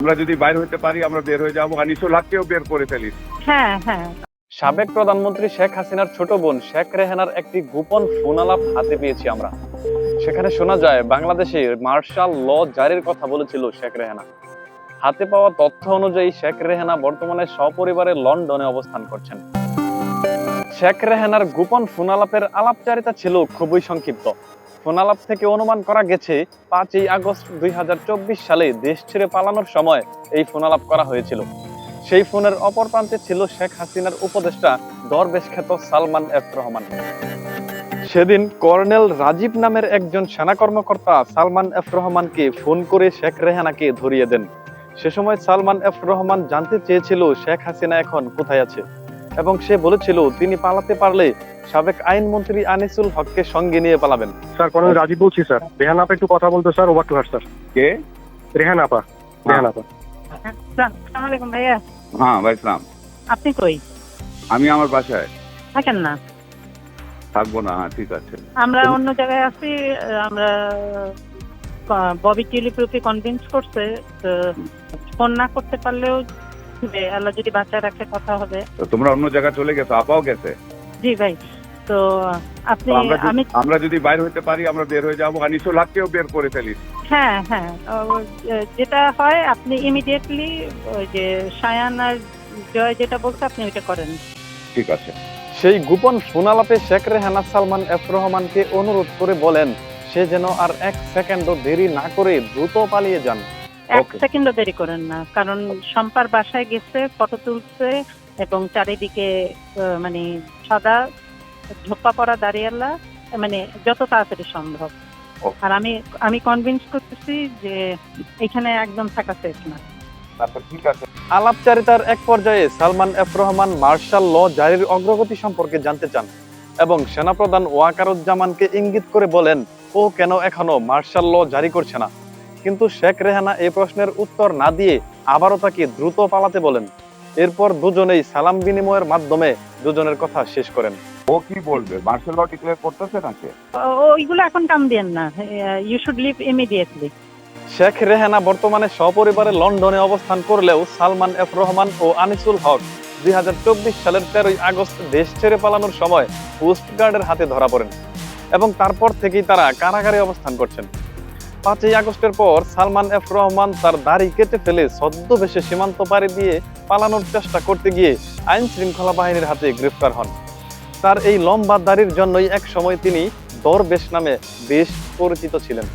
আমরা যদি বাইর হইতে পারি আমরা বের হয়ে যাব। আনিসুল হককেও বের করে ফেলি। হ্যাঁ হ্যাঁ। সাবেক প্রধানমন্ত্রী শেখ হাসিনার ছোট বোন শেখ রেহানার একটি গোপন ফোনালাপ হাতে পেয়েছি আমরা। সেখানে শোনা যায় বাংলাদেশে মার্শাল ল জারির কথা বলেছিল শেখ রেহানা। হাতে পাওয়া তথ্য অনুযায়ী শেখ রেহানা বর্তমানে সপরিবারে লন্ডনে অবস্থান করছেন। শেখ রেহানার গোপন ফোনালাপের আলাপচারিতা ছিল খুবই সংক্ষিপ্ত। ফোনালাপ থেকে অনুমান করা গেছে, পাঁচই আগস্ট দুই হাজার চব্বিশ সালে দেশ ছেড়ে পালানোর সময় এই ফোনালাপ করা হয়েছিল। সেই ফোনের অপর প্রান্তে ছিল শেখ হাসিনার উপদেষ্টা দরবেশ খ্যাত সালমান এফ রহমান। সেদিন কর্নেল রাজীব নামের একজন সেনা কর্মকর্তা সালমান এফ রহমানকে ফোন করে শেখ রেহানাকে ধরিয়ে দেন। সে সময় সালমান এফ রহমান জানতে চেয়েছিল শেখ হাসিনা এখন কোথায় আছে। এবং সে বলেছিল তিনি পালাতে পারলে সাবেক আইনমন্ত্রী আনিসুল হককে সঙ্গে নিয়ে পালাবেন। স্যার কর্নেল রাজীব বলছি স্যার। রেহান আপা একটু কথা বলতে sir over to her sir. কে? রেহান আপা রেহান আপা। আসসালামু আলাইকুম ভাইয়া। হ্যাঁ ভাই আপনি কই? আমি আমার বাসায়। থাকেন না? থাকব না হ্যাঁ ঠিক আছে। আমরা অন্য জায়গায় আছি আমরা ববি টিলিপুকে কনভিন্স করছে ফোন না করতে পারলেও যে আল্লাহ যদি বাচ্চা রাখে কথা হবে। তো তোমরা অন্য জায়গায় চলে গেছো আপাও গেছে? জি ভাই তো আপনি আমরা যদি- আমি আমরা যদি বাইর হইতে পারি আমরা বের হয়ে যাব। আনিসুল হককেও বের করে ফেলি। হ্যাঁ হ্যাঁ। যেটা হয় আপনি ইমিডিয়েটলি ওই যে সায়ান আর জয় যেটা বলছে আপনি ওইটা করেন। ঠিক আছে। সেই গোপন ফোনালাপে শেখ রেহানা সালমান এফ রহমানকে অনুরোধ করে বলেন সে যেন আর এক সেকেন্ডও দেরি না করে দ্রুত পালিয়ে যান। এক সেকেন্ডও দেরি করেন না। কারণ সম্পার বাসায় গেছে ফটো তুলছে এবং চারিদিকে মানে সাদা ঝোপ্পা পড়া দাঁড়িয়ালা মানে যত তাড়াতাড়ি সম্ভব। আর আমি আমি কনভিন্স করতেছি যে এখানে একদম থাকা সেফ না। আলাপচারিতার এক পর্যায়ে Salman F Rahman martial law জারির অগ্রগতি সম্পর্কে জানতে চান এবং সেনাপ্রধান ওয়াকারুজ্জামানকে ইঙ্গিত করে বলেন ও কেন এখনও মার্শাল ল জারি করছে না? কিন্তু শেখ রেহানা এই প্রশ্নের উত্তর না দিয়ে আবারও তাকে দ্রুত পালাতে বলেন। এরপর দুজনেই সালাম বিনিময়ের মাধ্যমে দুজনের কথা শেষ করেন। ও কি বলবে? মার্শাল ল ডিক্লেয়ার করতেছে নাকি? ও- ওইগুলো এখন কাম দিয়েন না। You should leave immediately Sheikh Rehana বর্তমানে সপরিবারে লন্ডনে অবস্থান করলেও সালমান এফ রহমান ও আনিসুল হক দুই হাজার চব্বিশ সালের তেরোই আগস্ট দেশ ছেড়ে পালানোর সময় কোস্টগার্ডের হাতে ধরা পড়েন এবং তারপর থেকেই তারা কারাগারে অবস্থান করছেন। পাঁচই আগস্টের পর সালমান এফ রহমান তার দাড়ি কেটে ফেলে ছদ্মবেশে সীমান্ত পাড়ি দিয়ে পালানোর চেষ্টা করতে গিয়ে আইন শৃঙ্খলা বাহিনীর হাতে গ্রেফতার হন। তার এই লম্বা দাড়ির জন্যই এক সময় তিনি দরবেশ নামে বেশ পরিচিত ছিলেন।